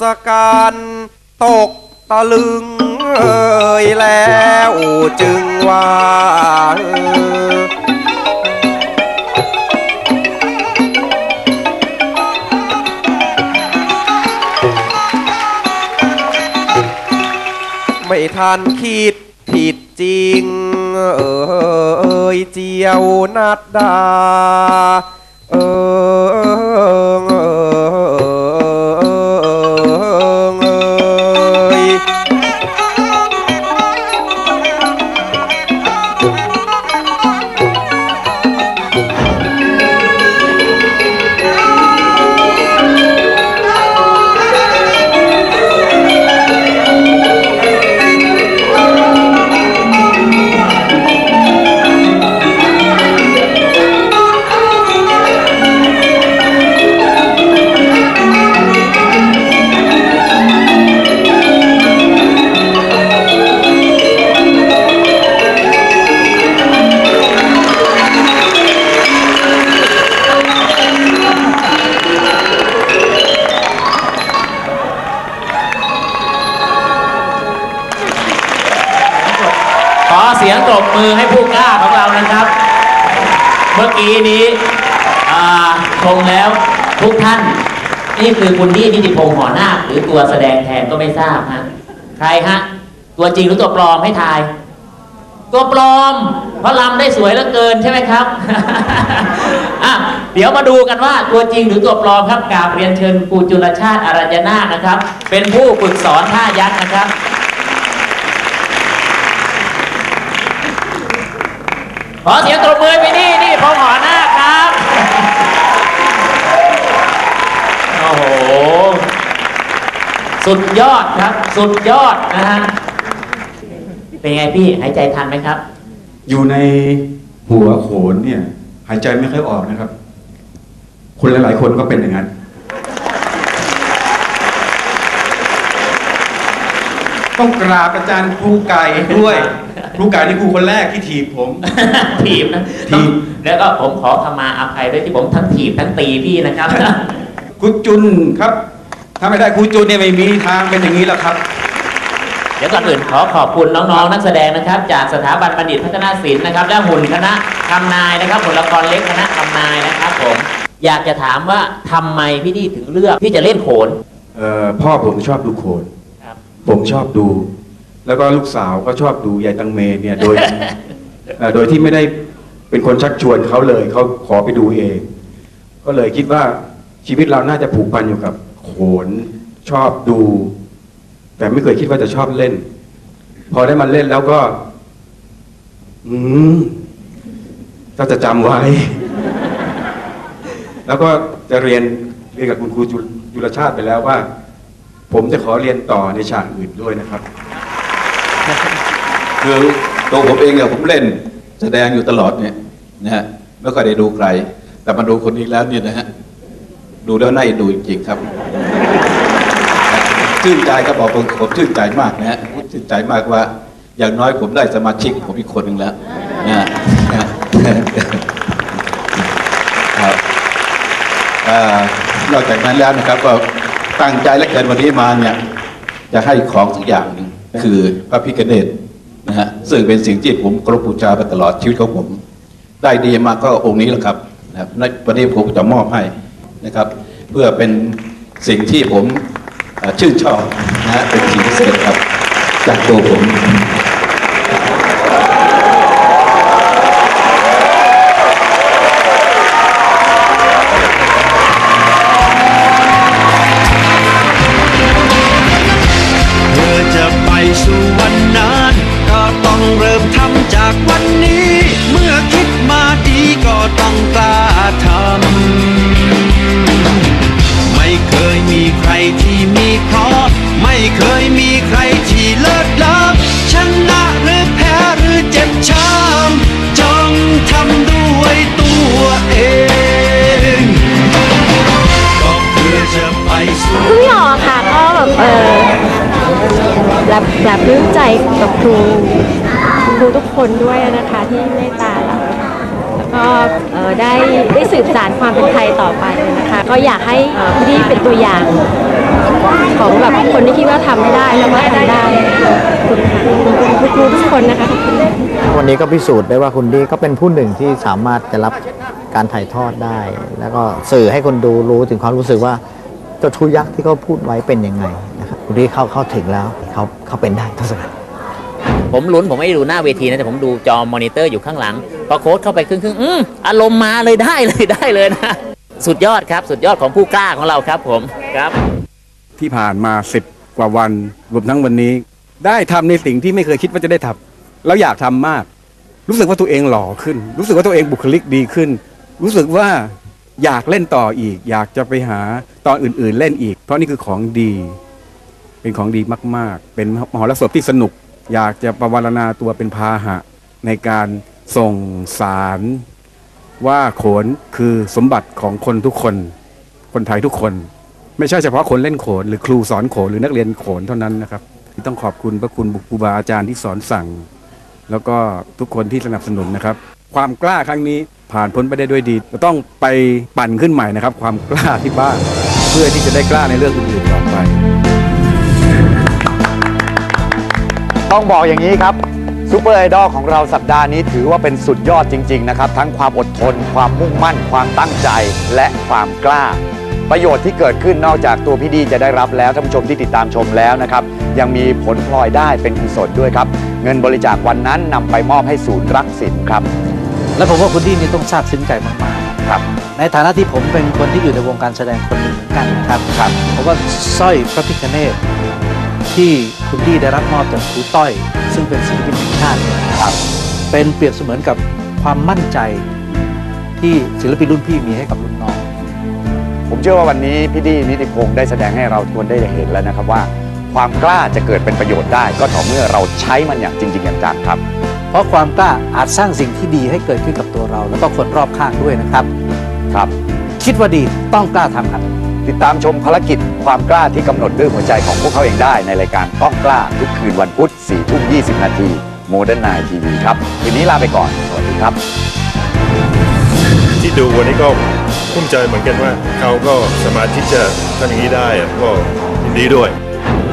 ศกัณฐ์ตกตะลึงเอ่ยแล้วจึงว่าไม่ทันคิดผิดจริง เอ่ยเจียวนัดดา เอย Yeah. กี้นี้ชมแล้วทุกท่าน นี่คือคุณนี่นิติพงษ์หอนาคหรือตัวแสดงแทนก็ไม่ทราบฮะใครฮะ ตัวจริงหรือตัวปลอมให้ทาย ตัวปลอม เพราะลำได้สวยเหลือเกินใช่ไหมครับอะเดี๋ยวมาดูกันว่าตัวจริงหรือตัวปลอมครับกาบเรียนเชิญครูจุลชาติอารัญญนาถนะครับ เป็นผู้ฝึกสอนท่ายักษ์นะครับ ขอเสียงตบมือไปนี่นี่พงหอหน้าครับ โอ้โห สุดยอดครับ สุดยอดนะฮะ เป็นไงพี่หายใจทันไหมครับ อยู่ในหัวโขนเนี่ย หายใจไม่ค่อยออกนะครับคนหลาย ๆ คนก็เป็นอย่างนั้น ต้องกราบอาจารย์ครูไก่ด้วย ครูไก่นี่ครูคนแรกที่ถีบผม ถีบนะถีบ แล้วก็ผมขอขมาอภัยด้วยที่ผมทั้งถีบทั้งตีพี่นะครับ ครูจุนครับ ถ้าไม่ได้ครูจุนเนี่ยไม่มีทางเป็นอย่างนี้แล้วครับ เดี๋ยวก่อนอื่นขอขอบคุณน้องๆนักแสดงนะครับ จากสถาบันบัณฑิตพัฒนาศิลป์นะครับ และหุ่นคณะคำนายนะครับหุ่นละครเล็กคณะคำนายนะครับผมอยากจะถามว่าทำไมพี่ดีถึงเลือกที่จะเล่นโขน เอ่อพ่อผมชอบดูโขน ครับ ผมชอบดู แล้วก็ลูกสาวก็ชอบดูยายตังเมเนี่ยโดยเอ่อโดยที่ไม่ได้เป็นคนชักชวนเขาเลยเขาขอไปดูเอง ก็เลยคิดว่าชีวิตเราน่าจะผูกพันอยู่กับโขนชอบดู แต่ไม่เคยคิดว่าจะชอบเล่น พอได้มาเล่นแล้วก็ อืมก็จะจำไว้ แล้วก็จะเรียนเรียนกับคุณครูจุจุลชาติไปแล้วว่า ผมจะขอเรียนต่อในฉากอื่นด้วยนะครับ คือตัวผมเองเนี่ยผมเล่นแสดงอยู่ตลอดเนี่ยนะฮะไม่ค่อยได้ดูใคร แต่มาดูคนนี้แล้วเนี่ยนะฮะดูแล้วน่าดูจริงๆครับชื่นใจครับบอกผมผมชื่นใจมากนะฮะชื่นใจมากว่า อย่างน้อยผมได้สมาชิกผมอีกคนหนึ่งแล้วนะฮะครับนอกจากนั้นแล้วนะครับก็ตั้งใจและเกินวันนี้มาเนี่ยจะให้ของสักอย่างหนึ่งคือพระพิฆเนศนะฮะ ซึ่งเป็นสิ่งที่ผมกรบบูชามาตลอดชีวิตของผม ได้ดีมาก็องค์นี้แหละครับนะครับในวันนี้ผมจะมอบให้นะครับ เพื่อเป็นสิ่งที่ผมชื่นชอบนะเป็นสิ่งพิเศษครับจากตัวผม กับครูครูทุกคนด้วยนะคะที่เมตตาเราแล้วก็เอ่อได้ได้สืบสานความเป็นไทยต่อไปนะคะ ก็อยากให้เอ่อพี่ดีเป็นตัวอย่างของแบบคนที่คิดว่าทำไม่ได้แล้วก็ทำได้ขอบคุณค่ะขอบคุณครูทุกคนนะคะขอบคุณ วันนี้ก็พิสูจน์ได้ว่าคุณดีก็เป็นผู้หนึ่งที่สามารถจะรับการถ่ายทอดได้ แล้วก็สื่อให้คนดูรู้ถึงความรู้สึกว่าเจ้าชูยักษ์ที่เขาพูดไว้เป็นยังไงนะครับคุณดีเข้าเข้าถึงแล้วเขาเขาเป็นได้ทศกัณฐ์ ผมลุ้นผมไม่ได้ดูหน้าเวทีนะแต่ผมดูจอมอนิเตอร์อยู่ข้างหลัง พอโค้ชเข้าไปครึ่งๆอืมอารมณ์มาเลยได้เลยได้เลยนะ สุดยอดครับ สุดยอดของผู้กล้าของเราครับผมครับ ที่ผ่านมาสิบกว่าวันรวมทั้งวันนี้ ได้ทำในสิ่งที่ไม่เคยคิดว่าจะได้ทำแล้วอยากทำมาก รู้สึกว่าตัวเองหล่อขึ้น รู้สึกว่าตัวเองบุคลิกดีขึ้น รู้สึกว่าอยากเล่นต่ออีก อยากจะไปหาตอนอื่น ๆ เล่นอีก เพราะนี่คือของดี เป็นของดีมาก ๆ เป็นมหรสพที่สนุก อยากจะประวรณาตัวเป็นพาหะ ในการส่งสารว่าโขนคือสมบัติของคนทุกคน คนไทยทุกคน ไม่ใช่เฉพาะคนเล่นโขน หรือครูสอนโขนหรือนักเรียนโขนเท่านั้นนะครับต้องขอบคุณพระคุณบุครูบาอาจารย์ที่สอนสั่ง แล้วก็ทุกคนที่สนับสนุนนะครับ ความกล้าครั้งนี้ผ่านพ้นไปได้ด้วยดีจะต้องไปปั่นขึ้นใหม่นะครับ ความกล้าที่บ้านเพื่อที่จะได้กล้าในเรื่องอื่นๆต่อไป ต้องบอกอย่างนี้ครับซูเปอร์ไอดอลของเราสัปดาห์นี้ถือว่าเป็นสุดยอดจริง ๆ นะครับ ทั้งความอดทน ความมุ่งมั่น ความตั้งใจและความกล้า ประโยชน์ที่เกิดขึ้นนอกจากตัวพี่ดีจะได้รับแล้วท่านผู้ชมที่ติดตามชมแล้วนะครับ ยังมีผลพลอยได้เป็นกุศลด้วยครับ เงินบริจาควันนั้นนำไปมอบให้ศูนย์รักศิลป์ครับ และผมว่าคุณดี้นี่ต้องซาบซึ้งใจมากครับ ๆ ในฐานะที่ผมเป็นคนที่อยู่ในวงการแสดงคนหนึ่งเหมือนกันนะครับครับผมว่าสร้อยพระพิฆเนศ ที่คุณดี้ได้รับมอบจากครูต้อย ซึ่งเป็นศิลปินแห่งชาติเนี่ยครับ เป็นเปรียบเสมือนกับความมั่นใจที่ศิลปินรุ่นพี่มีให้กับรุ่นน้อง ผมเชื่อว่าวันนี้พี่ดีนิติพงศ์ได้แสดงให้เราทุกคนได้เห็นแล้วนะครับว่า ความกล้าจะเกิดเป็นประโยชน์ได้ ก็ต่อเมื่อเราใช้มันอย่างจริงๆอย่างจังครับ เพราะความกล้าอาจสร้างสิ่งที่ดีให้เกิดขึ้นกับตัวเรา แล้วก็คนรอบข้างด้วยนะครับ ครับ คิดว่าดีต้องกล้าทำครับ ติดตามชมภารกิจความกล้าที่กำหนดด้วยหัวใจของพวกเขาเองได้ในรายการต้องกล้าทุกคืนวันพุธ4ทุ่ม20 นาทีโมเดิร์นไนทีวีครับ คืนนี้ลาไปก่อน สวัสดีครับ ที่ดูวันนี้ก็ภูมิใจเหมือนกันว่าเขาก็สามารถที่จะทำอย่างนี้ได้อะก็ยินดีด้วย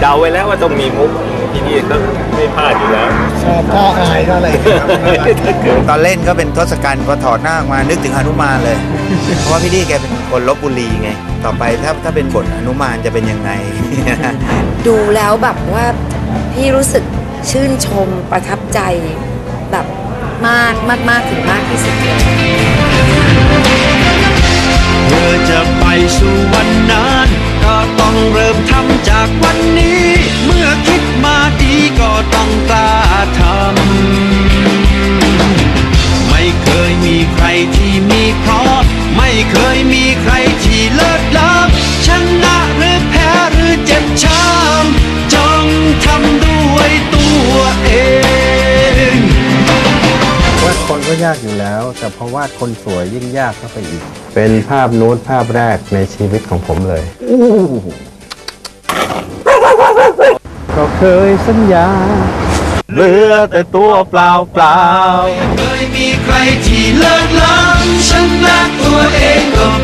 เดาไว้แล้วว่าต้องมีมุกที่นี่ต้องไม่พลาดอยู่แล้ว ชอบท่าอายเท่าไหร่ตอนเล่นก็เป็นทศกัณฐ์พอถอดหน้าออกมานึกถึงหนุมานเลย เพราะว่าพี่ดีแกเป็นคนลบบุรีไง ต่อไปถ้าถ้าเป็นบทหนุมานจะเป็นยังไง ดูแล้วแบบว่าพี่รู้สึกชื่นชมประทับใจแบบมากมากมากถึงมากที่สุดเลยเพื่อจะไปสู่วันนั้นก็ต้องเริ่มทำจากวันนี้ เมื่อคิ ยากอยู่แล้ว แต่พอวาดคนสวยยิ่งยากเข้าไปอีก เป็นภาพนูดภาพแรกในชีวิตของผมเลย ก็เคยสัญญาเหลือแต่ตัวเปล่าเปล่าเคยมีใครที่เลิศล้ำชนะตัวเองก็